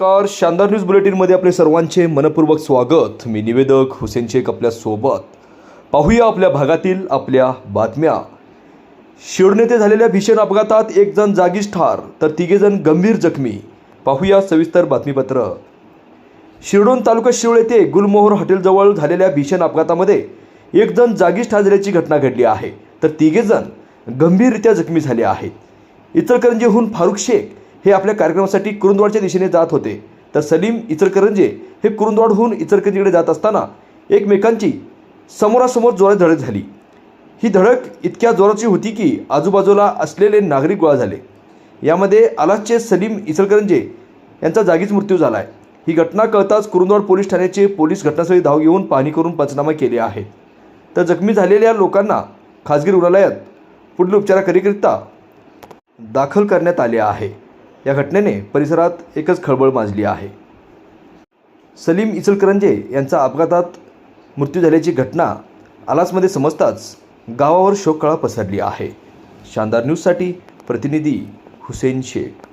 नमस्कार शानदार न्यूज बुलेटिनमध्ये आपले सर्वांचे मनपूर्वक स्वागत. मी निवेदक हुसेन शेख आपल्यासोबत पाहूया आपल्या भागातील आपल्या बातम्या. शिवड येथे झालेल्या भीषण अपघातात एक जण जागीच ठार तर तिघेजण गंभीर जखमी. पाहूया सविस्तर बातमीपत्र. शिरडोन तालुका शिवळ येथे गुलमोहर हॉटेलजवळ झालेल्या भीषण अपघातामध्ये एक जण जागीच ठार झाल्याची घटना घडली आहे तर तिघेजण गंभीररित्या जखमी झाले आहेत. इचलकरंजीहून फारुख शेख हे आपल्या कार्यक्रमासाठी कुरुंदवाडच्या दिशेने जात होते. तर सलीम इचलकरंजे हे कुरुंदवाडहून इचलकरंजीकडे जात असताना एकमेकांची समोरासमोर जोरात धडक झाली. ही धडक इतक्या जोराची होती की आजूबाजूला असलेले नागरिक गोळा झाले. यामध्ये आलासचे सलीम इचलकरंजे यांचा जागीच मृत्यू झाला आहे ही घटना कळताच कुरुंदवाड पोलीस ठाण्याचे पोलीस घटनास्थळी धाव घेऊन पाहणी करून पंचनामा केले आहेत. तर जखमी झालेल्या लोकांना खाजगी रुग्णालयात पुढील उपचाराकरिता दाखल करण्यात आले आहे. या घटनेने परिसरात एकच खळबळ माजली आहे. सलीम इचलकरंजे यांचा अपघातात मृत्यू झाल्याची घटना आलासमध्ये समजताच गावावर शोककळा पसरली आहे. शानदार न्यूजसाठी प्रतिनिधी हुसेन शेख.